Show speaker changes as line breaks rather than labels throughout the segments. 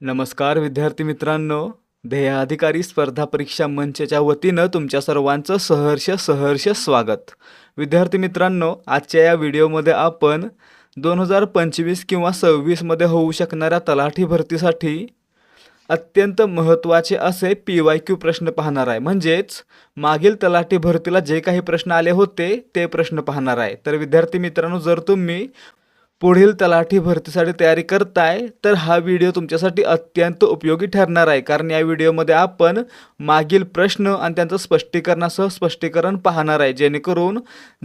नमस्कार विद्यार्थी मित्रांनो. ध्येयाधिकारी स्पर्धा परीक्षा मंचच्या वतीनं तुमच्या सर्वांचं सहर्ष सहर्ष स्वागत. विद्यार्थी मित्रांनो आजच्या या व्हिडिओमध्ये आपण दोन हजार पंचवीस किंवा सव्वीसमध्ये होऊ शकणाऱ्या तलाठी भरतीसाठी अत्यंत महत्त्वाचे असे पी वाय क्यू प्रश्न पाहणार आहे. म्हणजेच मागील तलाठी भरतीला जे काही प्रश्न आले होते ते प्रश्न पाहणार आहे. तर विद्यार्थी मित्रांनो जर तुम्ही पुढील तलाठी भरतीसाठी तयारी करताय तर हा व्हिडिओ तुमच्यासाठी अत्यंत उपयोगी ठरणार आहे. कारण या व्हिडिओमध्ये आपण मागील प्रश्न आणि त्यांचं स्पष्टीकरणासह स्पष्टीकरण पाहणार आहे. जेणेकरून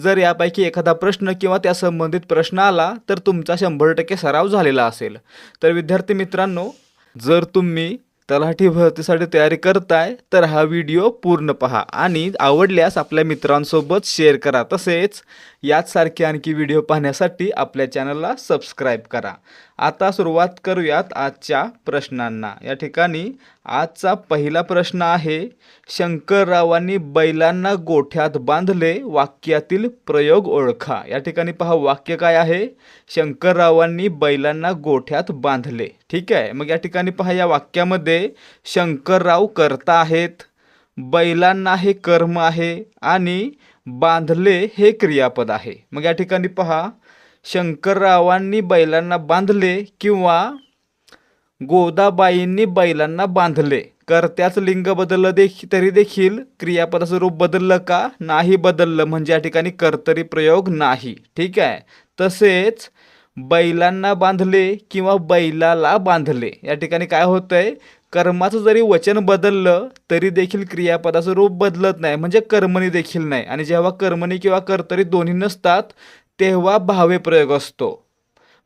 जर यापैकी एखादा प्रश्न किंवा त्या संबंधित प्रश्न आला तर तुमचा शंभर टक्के सराव झालेला असेल. तर विद्यार्थी मित्रांनो जर तुम्ही तलाठी भरतीसाठी तयारी करताय तर हा व्हिडिओ पूर्ण पहा आणि आवडल्यास आपल्या मित्रांसोबत शेअर करा. तसेच याचसारखे आणखी व्हिडिओ पाहण्यासाठी आपल्या चॅनलला सबस्क्राईब करा. आता सुरुवात करूयात आजच्या प्रश्नांना. या ठिकाणी आजचा पहिला प्रश्न आहे शंकररावांनी बैलांना गोठ्यात बांधले वाक्यातील प्रयोग ओळखा. या ठिकाणी पहा वाक्य काय आहे? शंकररावांनी बैलांना गोठ्यात बांधले. ठीक आहे? मग या ठिकाणी पहा या वाक्यामध्ये शंकरराव करता आहेत. बैलांना हे कर्म आहे आणि बांधले हे क्रियापद आहे. मग या ठिकाणी पहा शंकररावांनी बैलांना बांधले किंवा गोदाबाईंनी बैलांना बांधले. कर्त्याच लिंग बदललं देखील तरी देखील क्रियापदाचं रूप बदललं का? नाही बदललं. म्हणजे या ठिकाणी कर्तरी प्रयोग नाही. ठीक आहे? तसेच बैलांना बांधले किंवा बैलाला बांधले. या ठिकाणी काय होतंय? कर्माचं जरी वचन बदललं तरी देखील क्रियापदाचं रूप बदलत नाही. म्हणजे कर्मणी देखील नाही. आणि जेव्हा कर्मणी किंवा कर्तरी दोन्ही नसतात तेव्हा भावे प्रयोग असतो.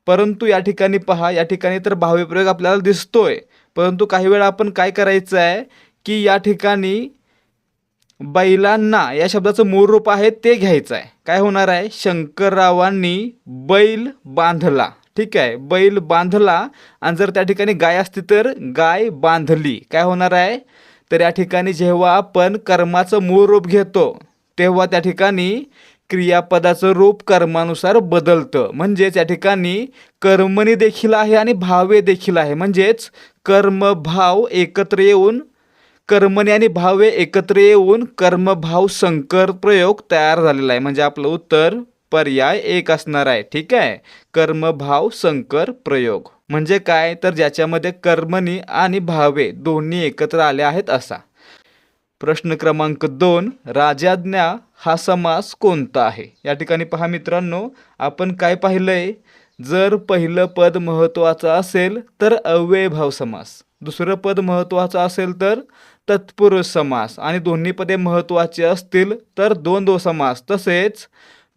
परंतु या ठिकाणी पहा या ठिकाणी तर भावे प्रयोग आपल्याला दिसतोय. परंतु काही वेळा आपण काय करायचं आहे की या ठिकाणी बैलांना या शब्दाचं मूळ रूप आहे ते घ्यायचं आहे काय होणार आहे? शंकररावांनी बैल बांधला. ठीक आहे. बैल बांधला आणि जर त्या ठिकाणी गाय असती तर गाय बांधली. काय होणार आहे? तर या ठिकाणी जेव्हा आपण कर्माचं मूळ रूप घेतो तेव्हा त्या ठिकाणी क्रियापदाचं रूप कर्मानुसार बदलतं. म्हणजेच या ठिकाणी कर्मणी देखील आहे आणि भावे देखील आहे. म्हणजेच कर्मभाव एकत्र येऊन कर्मणी आणि भावे एकत्र येऊन कर्मभाव संकर प्रयोग तयार झालेला आहे. म्हणजे आपलं उत्तर पर्याय एक असणार आहे ठीक आहे? कर्मभाव संकर प्रयोग. म्हणजे काय? तर ज्याच्यामध्ये कर्मणी आणि भावे दोन्ही एकत्र आले आहेत असा. प्रश्न क्रमांक दोन राजाज्ञा हा समास कोणता आहे? या ठिकाणी पहा मित्रांनो आपण काय पाहिलंय? जर पहिलं पद महत्त्वाचं असेल तर अव्ययभाव समास. दुसरं पद महत्त्वाचं असेल तर तत्पुरुष समास. आणि दोन्ही पदे महत्त्वाचे असतील तर दोन दो समास. तसेच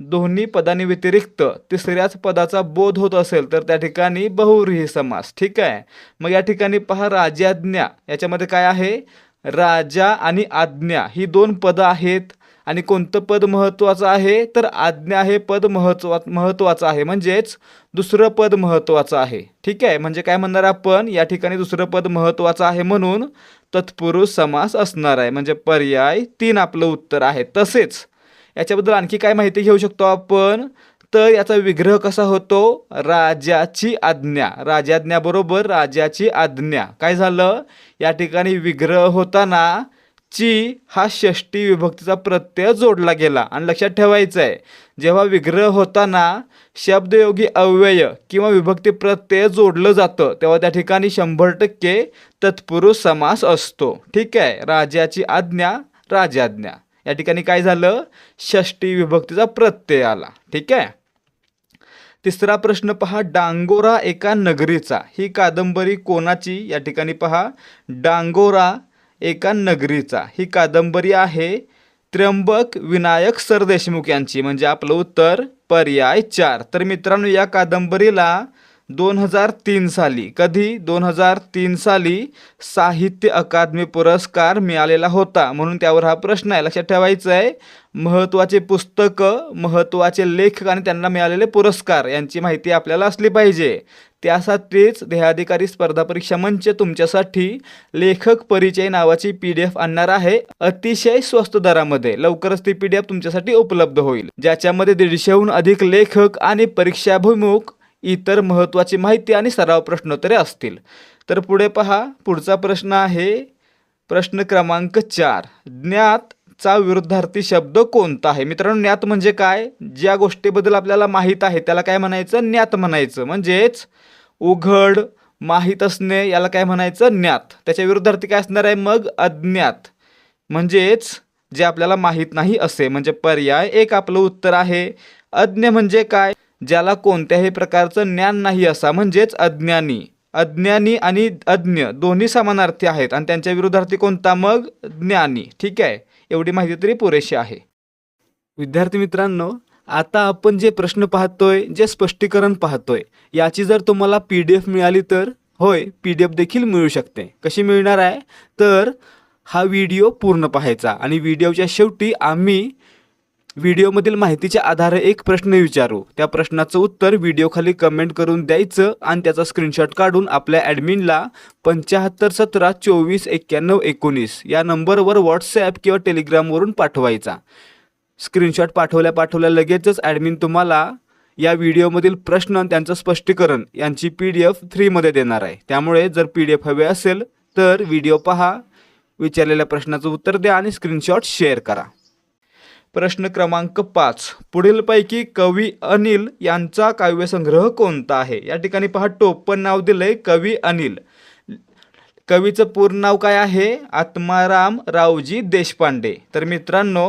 दोन्ही पदांनी व्यतिरिक्त तिसऱ्याच पदाचा बोध होत असेल तर त्या ठिकाणी बहुव्रीही समास. ठीक आहे? मग या ठिकाणी पहा राजाज्ञा. याच्यामध्ये काय आहे? राजा आणि आज्ञा. ही दोन पदं आहेत. आणि कोणतं पद महत्त्वाचं आहे? तर आज्ञा हे पद महत्वा महत्त्वाचं आहे. म्हणजेच दुसरं पद महत्त्वाचं आहे. ठीक आहे? म्हणजे काय म्हणणार आपण? या ठिकाणी दुसरं पद महत्त्वाचं आहे म्हणून तत्पुरुष समास असणार आहे. म्हणजे पर्याय तीन आपलं उत्तर आहे. तसेच याच्याबद्दल आणखी काय माहिती घेऊ शकतो आपण? तर याचा विग्रह कसा होतो? राजाची आज्ञा. राजाज्ञाबरोबर राजाची आज्ञा. काय झालं? या ठिकाणी विग्रह होताना ची हा षष्टी विभक्तीचा प्रत्यय जोडला गेला. आणि लक्षात ठेवायचं आहे जेव्हा विग्रह होताना शब्दयोगी अव्यय किंवा विभक्ती प्रत्यय जोडलं जातं तेव्हा त्या ठिकाणी शंभर टक्के तत्पुरुष समास असतो. ठीक आहे? राजाची आज्ञा राजाज्ञा. या ठिकाणी काय झालं? षष्टी विभक्तीचा प्रत्यय आला. ठीक आहे? तिसरा प्रश्न पहा. डांगोरा एका नगरीचा. ही कादंबरी कोणाची? या ठिकाणी पहा. डांगोरा एका नगरीचा. ही कादंबरी आहे त्र्यंबक विनायक सरदेशमुख यांची. म्हणजे आपलं उत्तर पर्याय चार. तर मित्रांनो या कादंबरीला दोन हजार तीन साली कधी? दोन हजार तीन साली साहित्य अकादमी पुरस्कार मिळालेला होता. म्हणून त्यावर हा प्रश्न आहे. लक्षात ठेवायचं आहे महत्त्वाचे पुस्तकं महत्त्वाचे लेखक आणि त्यांना मिळालेले पुरस्कार यांची माहिती आपल्याला असली पाहिजे. त्यासाठीच ध्येयाधिकारी स्पर्धा परीक्षा मंच तुमच्यासाठी लेखक परिचय नावाची पी डी एफ आणणार आहे. अतिशय स्वस्त दरामध्ये. लवकरच ती पी डी एफ तुमच्यासाठी उपलब्ध होईल. ज्याच्यामध्ये दीडशेहून अधिक लेखक आणि परीक्षाभिमुख इतर महत्त्वाची माहिती आणि सराव प्रश्नोत्तरे असतील. तर पुढे पहा पुढचा प्रश्न आहे प्रश्न क्रमांक चार. ज्ञातचा विरुद्धार्थी शब्द कोणता आहे? मित्रांनो ज्ञात म्हणजे काय? ज्या गोष्टीबद्दल आपल्याला माहीत आहे त्याला काय म्हणायचं? ज्ञात म्हणायचं. म्हणजेच उघड माहीत असणे याला काय म्हणायचं? ज्ञात. त्याच्या विरुद्धार्थी काय असणार आहे? मग अज्ञात. म्हणजेच जे आपल्याला माहीत नाही असे म्हणजे पर्याय एक आपलं उत्तर आहे. अज्ञ म्हणजे काय? ज्याला कोणत्याही प्रकारचं ज्ञान नाही असा म्हणजेच अज्ञानी. अज्ञानी आणि अज्ञ दोन्ही समानार्थी आहेत आणि त्यांच्या विरुद्धार्थी कोणता? मग ज्ञानी. ठीक आहे? एवढी माहिती तरी पुरेशी आहे. विद्यार्थी मित्रांनो आता आपण जे प्रश्न पाहतोय जे स्पष्टीकरण पाहतोय याची जर तुम्हाला पी डी एफ मिळाली तर होय पी डी एफ देखील मिळू शकते. कशी मिळणार आहे? तर हा व्हिडिओ पूर्ण पाहायचा आणि व्हिडिओच्या शेवटी आम्ही व्हिडिओमधील माहितीच्या आधारे एक प्रश्न विचारू. त्या प्रश्नाचं उत्तर व्हिडिओखाली कमेंट करून द्यायचं आणि त्याचा स्क्रीनशॉट काढून आपल्या ॲडमिनला पंच्याहत्तर सतरा चोवीस एक्क्याण्णव एकोणीस या नंबरवर व्हॉट्सॲप किंवा टेलिग्रामवरून पाठवायचा. स्क्रीनशॉट पाठवल्या पाठवल्या लगेचच ॲडमिन तुम्हाला या व्हिडिओमधील प्रश्न आणि त्यांचं स्पष्टीकरण यांची पी डी एफ थ्रीमध्ये देणार आहे. त्यामुळे जर पी डी एफ हवे असेल तर व्हिडिओ पहा विचारलेल्या प्रश्नाचं उत्तर द्या आणि स्क्रीनशॉट शेअर करा. प्रश्न क्रमांक पाच. पुढीलपैकी कवी अनिल यांचा काव्यसंग्रह कोणता आहे? या ठिकाणी पहा टोपण नाव दिलंय कवी अनिल. कवीचं पूर्ण नाव काय आहे? आत्माराम रावजी देशपांडे. तर मित्रांनो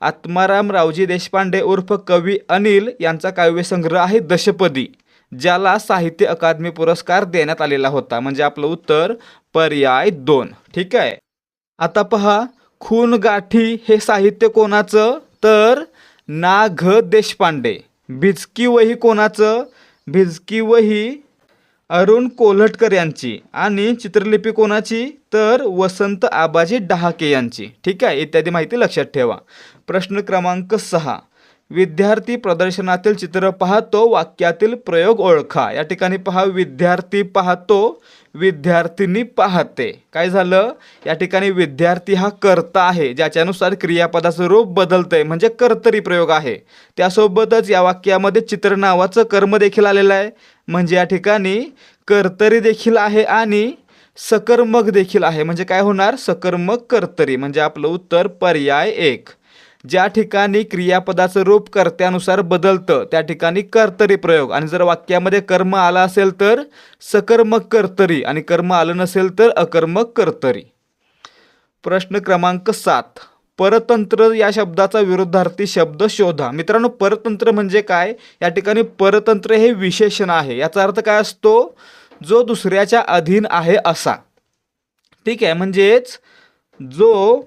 आत्माराम रावजी देशपांडे उर्फ कवी अनिल यांचा काव्यसंग्रह आहे दशपदी ज्याला साहित्य अकादमी पुरस्कार देण्यात आलेला होता. म्हणजे आपलं उत्तर पर्याय दोन. ठीक आहे? आता पहा खून गाठी हे साहित्य कोणाचं? तर ना घ देशपांडे. भिजकी वही कोणाचं? भिजकी वही अरुण कोल्हटकर यांची. आणि चित्रलिपी कोणाची? तर वसंत आबाजी डहाके यांची. ठीक आहे? इत्यादी माहिती लक्षात ठेवा. प्रश्न क्रमांक सहा. विद्यार्थी प्रदर्शनातील चित्र पाहतो वाक्यातील प्रयोग ओळखा. या ठिकाणी पहा विद्यार्थी पाहतो विद्यार्थिनी पाहते. काय झालं? या ठिकाणी विद्यार्थी हा कर्ता आहे ज्याच्यानुसार क्रियापदाचं रूप बदलतंय म्हणजे कर्तरी प्रयोग आहे. त्यासोबतच या वाक्यामध्ये चित्र नावाचं कर्म देखील आलेलं आहे. म्हणजे या ठिकाणी कर्तरी देखील आहे आणि सकर्मक देखील आहे. म्हणजे काय होणार? सकर्मक कर्तरी. म्हणजे आपलं उत्तर पर्याय एक. ज्या ठिकाणी क्रियापदाचं रूप कर्त्यानुसार बदलतं त्या ठिकाणी कर्तरी प्रयोग. आणि जर वाक्यामध्ये कर्म आला असेल तर सकर्मक कर्तरी आणि कर्म आलं नसेल तर अकर्मक कर्तरी. प्रश्न क्रमांक सात. परतंत्र या शब्दाचा विरुद्धार्थी शब्द शोधा. मित्रांनो परतंत्र म्हणजे काय? या ठिकाणी परतंत्र हे विशेषण आहे. याचा अर्थ काय असतो? जो दुसऱ्याच्या अधीन आहे असा. ठीक आहे म्हणजेच जो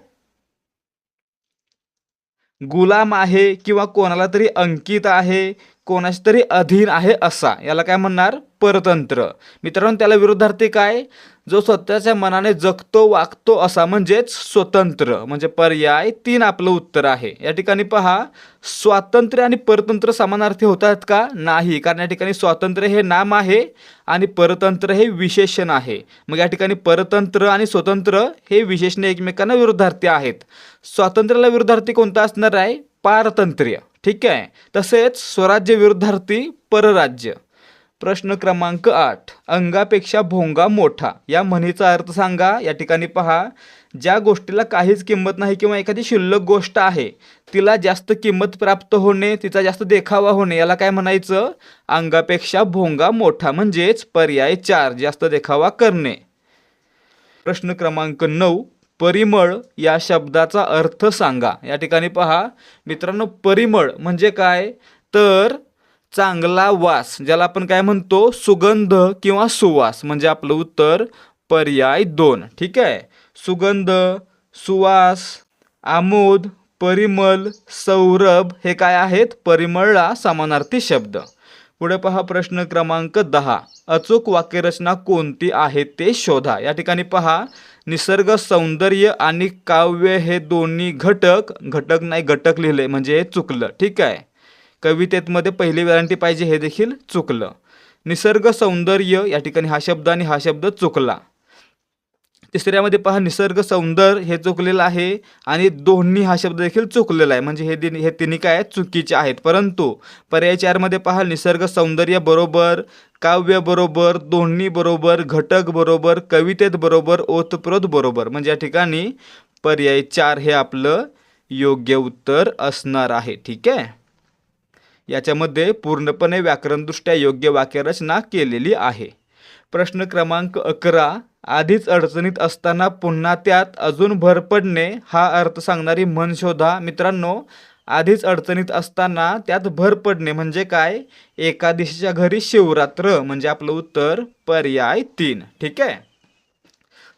गुलाम आहे किंवा कोणाला तरी अंकित आहे कोणाच्या तरी अधीन आहे असा. याला काय म्हणणार? परतंत्र. मित्रांनो त्याला विरुद्धार्थी काय? जो स्वतःच्या मनाने जगतो वागतो असा म्हणजेच स्वतंत्र. म्हणजे पर्याय तीन आपलं उत्तर आहे. या ठिकाणी पहा स्वातंत्र्य आणि परतंत्र समानार्थी होतात का? नाही. कारण या ठिकाणी स्वातंत्र्य हे नाम आहे आणि परतंत्र हे विशेषण आहे. मग या ठिकाणी परतंत्र आणि स्वतंत्र हे विशेषण एकमेकांना विरुद्धार्थी आहेत. स्वातंत्र्याला विरुद्धार्थी कोणता असणार आहे? पारतंत्र्य. ठीक आहे. तसेच स्वराज्य विरुद्धार्थी परराज्य. प्रश्न क्रमांक आठ. अंगापेक्षा भोंगा मोठा. या म्हणीचा अर्थ सांगा. या ठिकाणी पहा. ज्या गोष्टीला काहीच किंमत नाही किंवा एखादी शिल्लक गोष्ट आहे तिला जास्त किंमत प्राप्त होणे तिचा जास्त देखावा होणे याला काय म्हणायचं? अंगापेक्षा भोंगा मोठा म्हणजेच पर्याय चार जास्त देखावा करणे. प्रश्न क्रमांक नऊ. परिमळ या शब्दाचा अर्थ सांगा. या ठिकाणी पहा मित्रांनो परिमळ म्हणजे काय? तर चांगला वास ज्याला आपण काय म्हणतो? सुगंध किंवा सुवास म्हणजे आपलं उत्तर पर्याय दोन. ठीक आहे? सुगंध सुवास आमोद परिमल सौरभ हे काय आहेत? परिमळला समानार्थी शब्द. पुढे पहा प्रश्न क्रमांक दहा. अचूक वाक्यरचना कोणती आहे ते शोधा. या ठिकाणी पहा निसर्ग सौंदर्य आणि काव्य हे दोन्ही घटक घटक नाही घटक लिहिले म्हणजे हे चुकलं. ठीक आहे? कवितेतमध्ये पहिली वेळांटी पाहिजे हे देखील चुकलं. निसर्ग सौंदर्य या ठिकाणी हा शब्द आणि हा शब्द चुकला. तिसऱ्यामध्ये पहा निसर्ग सौंदर्य हे चुकलेलं आहे आणि दोन्ही हा शब्द देखील चुकलेला आहे. म्हणजे हे दिन हे तिन्ही काय चुकीचे आहेत. परंतु पर्याय चारमध्ये पहा निसर्ग सौंदर्य बरोबर काव्य बरोबर दोन्ही बरोबर घटक बरोबर कवितेत बरोबर ओतप्रोत बरोबर. म्हणजे या ठिकाणी पर्याय चार हे आपलं योग्य उत्तर असणार आहे. ठीक आहे? याच्यामध्ये पूर्णपणे व्याकरणदृष्ट्या योग्य वाक्यरचना केलेली आहे. प्रश्न क्रमांक अकरा आधीच अडचणीत असताना पुन्हा त्यात अजून भर पडणे हा अर्थ सांगणारी म्हण शोधा. मित्रांनो आधीच अडचणीत असताना त्यात भर पडणे म्हणजे काय? एकादशीच्या घरी शिवरात्र म्हणजे आपलं उत्तर पर्याय तीन. ठीक आहे?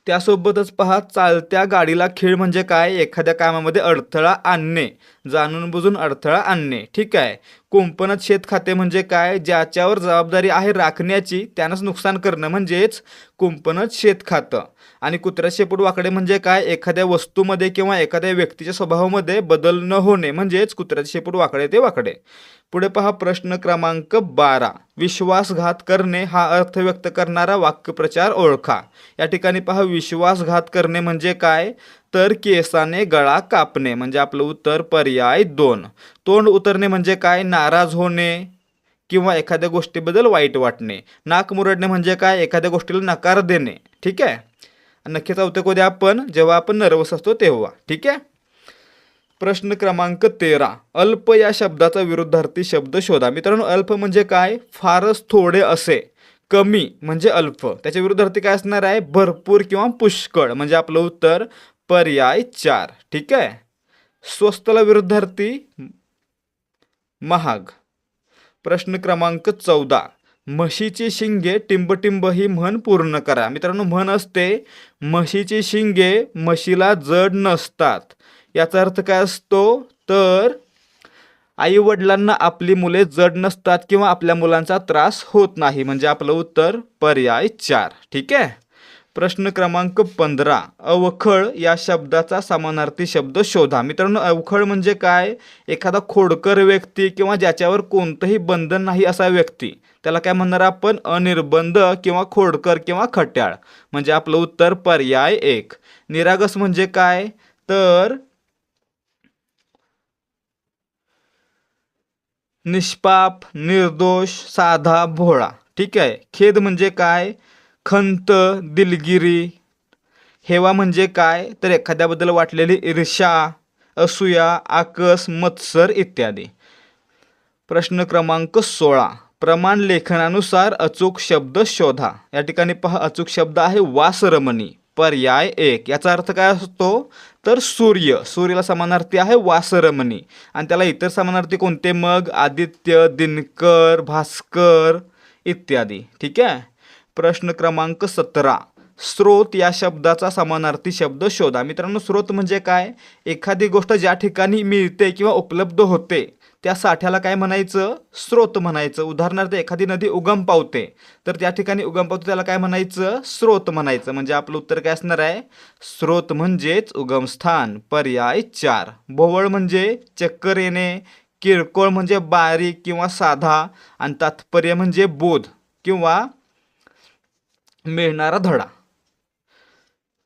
त्यासोबतच पहा चालत्या गाडीला खेळ म्हणजे काय? एखाद्या कामामध्ये अडथळा आणणे जाणून बुजून अडथळा आणणे. ठीक आहे? कुंपणच शेत खाते म्हणजे काय? ज्याच्यावर जबाबदारी आहे राखण्याची त्यानंच नुकसान करणं म्हणजेच कुंपणच शेत खातं आणि कुत्र्या शेपूट वाकडे म्हणजे काय? एखाद्या वस्तूमध्ये किंवा एखाद्या व्यक्तीच्या स्वभावामध्ये बदल न होणे म्हणजेच कुत्र्याचे शेपूट वाकडे ते वाकडे. पुढे पहा प्रश्न क्रमांक बारा. विश्वासघात करणे हा अर्थ व्यक्त करणारा वाक्यप्रचार ओळखा. या ठिकाणी पहा विश्वासघात करणे म्हणजे काय? तर केसाने गळा कापणे म्हणजे आपलं उत्तर पर्याय दोन. तोंड उतरणे म्हणजे काय? नाराज होणे किंवा एखाद्या गोष्टीबद्दल वाईट वाटणे. नाक मुरडणे म्हणजे काय? एखाद्या गोष्टीला नकार देणे. ठीक आहे? नक्कीच होते कधी आपण? जेव्हा आपण नर्वस असतो तेव्हा. ठीक आहे? प्रश्न क्रमांक तेरा. अल्प या शब्दाचा विरुद्धार्थी शब्द शोधा. मित्रांनो अल्प म्हणजे काय? फारच थोडे असे. कमी म्हणजे अल्प. त्याच्या विरुद्धार्थी काय असणार आहे? भरपूर किंवा पुष्कळ. म्हणजे आपलं उत्तर पर्याय चार ठीक आहे? स्वस्तला विरुद्धार्थी महाग. प्रश्न क्रमांक चौदा. म्हशीची शिंगे टिंबटिंब ही म्हण पूर्ण करा. मित्रांनो म्हण असते म्हशीची शिंगे म्हशीला जड नसतात. याचा अर्थ काय असतो? तर आई वडिलांना आपली मुले जड नसतात किंवा आपल्या मुलांचा त्रास होत नाही. म्हणजे आपलं उत्तर पर्याय चार ठीक आहे? प्रश्न क्रमांक पंधरा. अवखळ या शब्दाचा समानार्थी शब्द शोधा. मित्रांनो अवखळ म्हणजे काय? एखादा खोडकर व्यक्ती किंवा ज्याच्यावर कोणतंही बंधन नाही असा व्यक्ती. त्याला काय म्हणणार आपण? अनिर्बंध किंवा खोडकर किंवा खट्याळ. म्हणजे आपलं उत्तर पर्याय एक. निरागस म्हणजे काय? तर निष्पाप निर्दोष साधा भोळा. ठीक आहे? खेद म्हणजे काय? खंत दिलगिरी हेवा म्हणजे काय? तर एखाद्याबद्दल वाटलेली ईर्षा असूया आकस मत्सर इत्यादी. प्रश्न क्रमांक सोळा. प्रमाण लेखनानुसार अचूक शब्द शोधा. या ठिकाणी पहा अचूक शब्द आहे वासरमणी पर्याय एक. याचा अर्थ काय असतो? तर सूर्य. सूर्याला समानार्थी आहे वासरमणी. आणि त्याला इतर समानार्थी कोणते? मग आदित्य दिनकर भास्कर इत्यादी. ठीक आहे? प्रश्न क्रमांक सतरा. स्रोत या शब्दाचा समानार्थी शब्द शोधा. मित्रांनो स्रोत म्हणजे काय? एखादी गोष्ट ज्या ठिकाणी मिळते किंवा उपलब्ध होते त्या साठ्याला काय म्हणायचं? स्रोत म्हणायचं. उदाहरणार्थ एखादी नदी उगम पावते तर त्या ठिकाणी उगम पावते त्याला काय म्हणायचं? स्रोत म्हणायचं. म्हणजे आपलं उत्तर काय असणार आहे? स्रोत म्हणजेच उगमस्थान पर्याय चार. भोवळ म्हणजे चक्कर येणे किरकोळ म्हणजे बारीक किंवा साधा आणि तात्पर्य म्हणजे बोध किंवा मिळणारा धडा.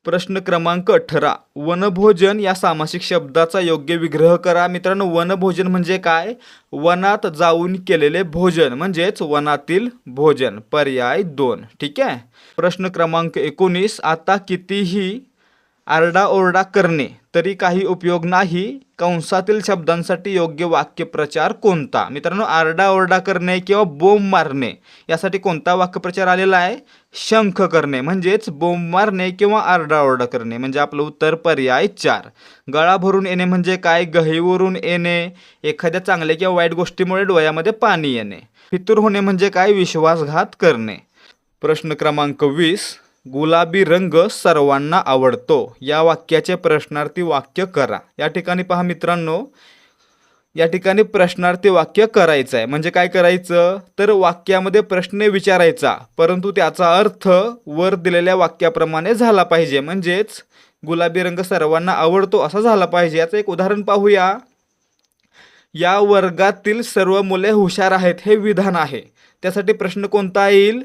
प्रश्न क्रमांक अठरा. वनभोजन या सामासिक शब्दाचा योग्य विग्रह करा. मित्रांनो वनभोजन म्हणजे काय? वनात जाऊन केलेले भोजन म्हणजेच वनातील भोजन. पर्याय दोन. ठीक आहे? प्रश्न क्रमांक एकोणीस. आता कितीही आरडाओरडा करणे तरी काही उपयोग नाही. कंसातील शब्दांसाठी योग्य वाक्यप्रचार कोणता? मित्रांनो आरडाओरडा करणे किंवा बोंब मारणे यासाठी कोणता वाक्यप्रचार आलेला आहे? शंख करणे म्हणजेच बोंब मारणे किंवा आरडाओरडा करणे म्हणजे आपलं उत्तर पर्याय चार. गळा भरून येणे म्हणजे काय? गहीवरून येणे एखाद्या चांगल्या किंवा वाईट गोष्टीमुळे डोळ्यामध्ये पाणी येणे. फितूर होणे म्हणजे काय? विश्वासघात करणे. प्रश्न क्रमांक वीस. गुलाबी रंग सर्वांना आवडतो. या वाक्याचे प्रश्नार्थी वाक्य करा. या ठिकाणी पहा मित्रांनो या ठिकाणी प्रश्नार्थी वाक्य करायचं आहे. म्हणजे काय करायचं? तर वाक्यामध्ये प्रश्न विचारायचा. परंतु त्याचा अर्थ वर दिलेल्या वाक्याप्रमाणे झाला पाहिजे. म्हणजेच गुलाबी रंग सर्वांना आवडतो असा झाला पाहिजे. याचं एक उदाहरण पाहूया. या वर्गातील सर्व मुले हुशार आहेत हे विधान आहे. त्यासाठी प्रश्न कोणता येईल?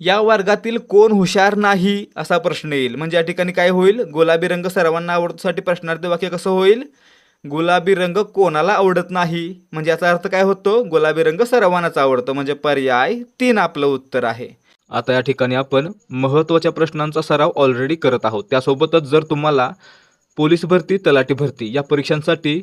या वर्गातील कोण हुशार नाही असा प्रश्न येईल. म्हणजे या ठिकाणी काय होईल? गुलाबी रंग सर्वांना आवडतोसाठी प्रश्नार्थ वाक्य कसं होईल? गुलाबी रंग कोणाला आवडत नाही? म्हणजे याचा अर्थ काय होतो? गुलाबी रंग सर्वांनाच आवडतो. म्हणजे पर्याय तीन आपलं उत्तर आहे. आता या ठिकाणी आपण महत्त्वाच्या प्रश्नांचा सराव ऑलरेडी करत आहोत. त्यासोबतच जर तुम्हाला पोलीस भरती तलाठी भरती या परीक्षांसाठी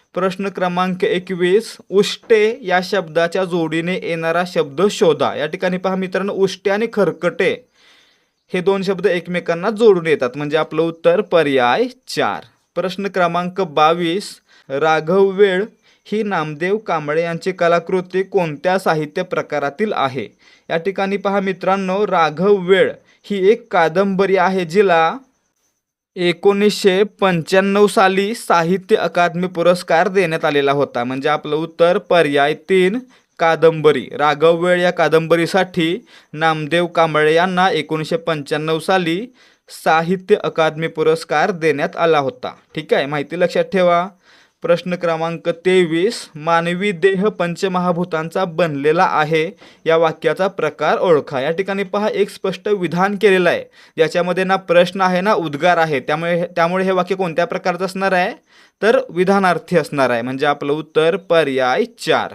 प्रश्न क्रमांक एकवीस उष्टे या शब्दाच्या जोडीने येणारा शब्द शोधा. या ठिकाणी पहा मित्रांनो उष्टे आणि खरकटे हे दोन शब्द एकमेकांना जोडून येतात. म्हणजे आपलं उत्तर पर्याय चार. प्रश्न क्रमांक बावीस राघव वेळ ही नामदेव कांबळे यांची कलाकृती कोणत्या साहित्य प्रकारातील आहे? या ठिकाणी पहा मित्रांनो राघव वेळ ही एक कादंबरी आहे जिला एकोणीसशे पंच्याण्णव साली साहित्य अकादमी पुरस्कार देण्यात आलेला होता. म्हणजे आपलं उत्तर पर्याय तीन कादंबरी. राघव वेळ या कादंबरीसाठी नामदेव कांबळे यांना एकोणीसशे पंच्याण्णव साली साहित्य अकादमी पुरस्कार देण्यात आला होता. ठीक आहे? माहिती लक्षात ठेवा. प्रश्न क्रमांक तेवीस मानवी देह पंचमहाभूतांचा बनलेला आहे. या वाक्याचा प्रकार ओळखा. या ठिकाणी पहा एक स्पष्ट विधान केलेलं आहे. ज्याच्यामध्ये ना प्रश्न आहे ना उद्गार आहे. त्यामुळे त्यामुळे हे वाक्य कोणत्या प्रकारचं असणार आहे? तर विधानार्थी असणार आहे. म्हणजे आपलं उत्तर पर्याय चार.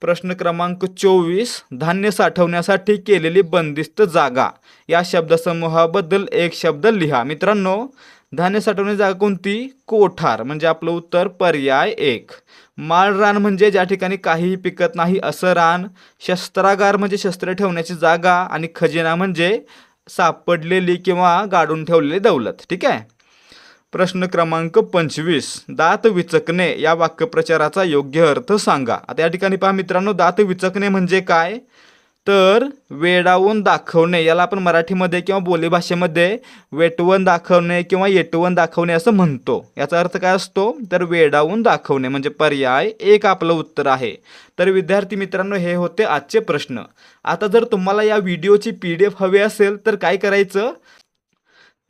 प्रश्न क्रमांक चोवीस धान्य साठवण्यासाठी केलेली बंदिस्त जागा. या शब्दसमूहाबद्दल एक शब्द लिहा. मित्रांनो धान्य साठवण्याची जागा कोणती? कोठार म्हणजे आपलं उत्तर पर्याय एक. माळ रान म्हणजे ज्या ठिकाणी काहीही पिकत नाही असं रान. शस्त्रागार म्हणजे शस्त्र ठेवण्याची जागा आणि खजिना म्हणजे सापडलेली किंवा गाडून ठेवलेली दौलत. ठीक आहे? प्रश्न क्रमांक पंचवीस. दात विचकणे या वाक्यप्रचाराचा योग्य अर्थ सांगा. आता या ठिकाणी पहा मित्रांनो दात विचकणे म्हणजे काय? तर वेडावून दाखवणे याला आपण मराठीमध्ये किंवा बोलीभाषेमध्ये वेटवन दाखवणे किंवा येटवण दाखवणे असं म्हणतो. याचा अर्थ काय असतो? तर वेडावून दाखवणे म्हणजे पर्याय एक आपलं उत्तर आहे. तर विद्यार्थी मित्रांनो हे होते आजचे प्रश्न. आता जर तुम्हाला या व्हिडिओची पी डी एफ हवी असेल तर काय करायचं?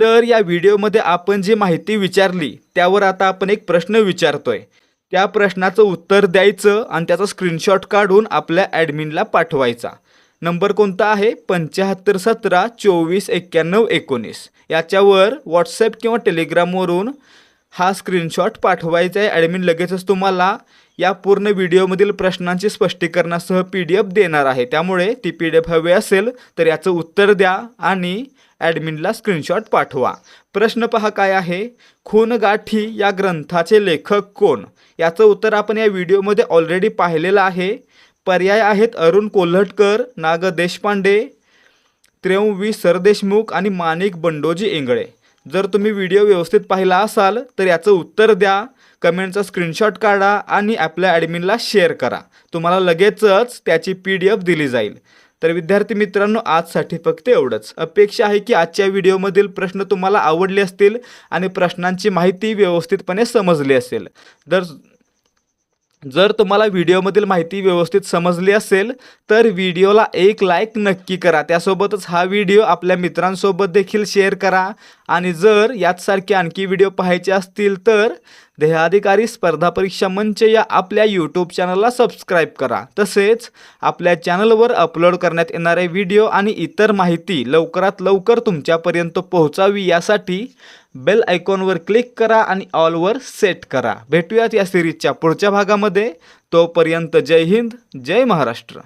तर या व्हिडिओमध्ये आपण जी माहिती विचारली त्यावर आता आपण एक प्रश्न विचारतोय. त्या प्रश्नाचं उत्तर द्यायचं आणि त्याचा स्क्रीनशॉट काढून आपल्या ॲडमिनला पाठवायचा. नंबर कोणता आहे? पंच्याहत्तर सतरा चोवीस एक्क्याण्णव एकोणीस. याच्यावर व्हॉट्सॲप किंवा टेलिग्रामवरून हा स्क्रीनशॉट पाठवायचा आहे. ॲडमिन लगेचच तुम्हाला या पूर्ण व्हिडिओमधील प्रश्नांची स्पष्टीकरणासह पी डी एफ देणार आहे. त्यामुळे ती पी डी एफ हवी असेल तर याचं उत्तर द्या आणि ॲडमिनला स्क्रीनशॉट पाठवा. प्रश्न पहा काय आहे? खूनगाठी या ग्रंथाचे लेखक कोण? याचं उत्तर आपण या व्हिडिओमध्ये ऑलरेडी पाहिलेलं आहे. पर्याय आहेत अरुण कोल्हटकर नाग देशपांडे त्रेव वी सरदेशमुख आणि माणिक बंडोजी इंगळे. जर तुम्ही व्हिडिओ व्यवस्थित पाहिला असाल तर याचं उत्तर द्या कमेंटचा स्क्रीनशॉट काढा आणि आपल्या ॲडमिनला शेअर करा. तुम्हाला लगेचच त्याची पी डी एफ दिली जाईल. तर विद्यार्थी मित्रांनो आजसाठी फक्त एवढंच. अपेक्षा आहे की आजच्या व्हिडिओमधील प्रश्न तुम्हाला आवडले असतील आणि प्रश्नांची माहिती व्यवस्थितपणे समजली असेल. जर जर तुम्हाला व्हिडिओमधील माहिती व्यवस्थित समजली असेल तर व्हिडिओला एक लाईक नक्की करा. त्यासोबतच हा व्हिडिओ आपल्या मित्रांसोबत देखील शेअर करा. आणि जर याचसारखे आणखी व्हिडिओ पाहायचे असतील तर देहाधिकारी स्पर्धा परीक्षा मंच या आपल्या यूट्यूब चॅनलला सबस्क्राईब करा. तसेच आपल्या चॅनलवर अपलोड करण्यात येणारे व्हिडिओ आणि इतर माहिती लवकरात लवकर तुमच्यापर्यंत पोहोचावी यासाठी बेल आयकॉनवर क्लिक करा आणि ऑलवर सेट करा. भेटूयात या सिरीजच्या पुढच्या भागामध्ये. तोपर्यंत जय हिंद जय महाराष्ट्र.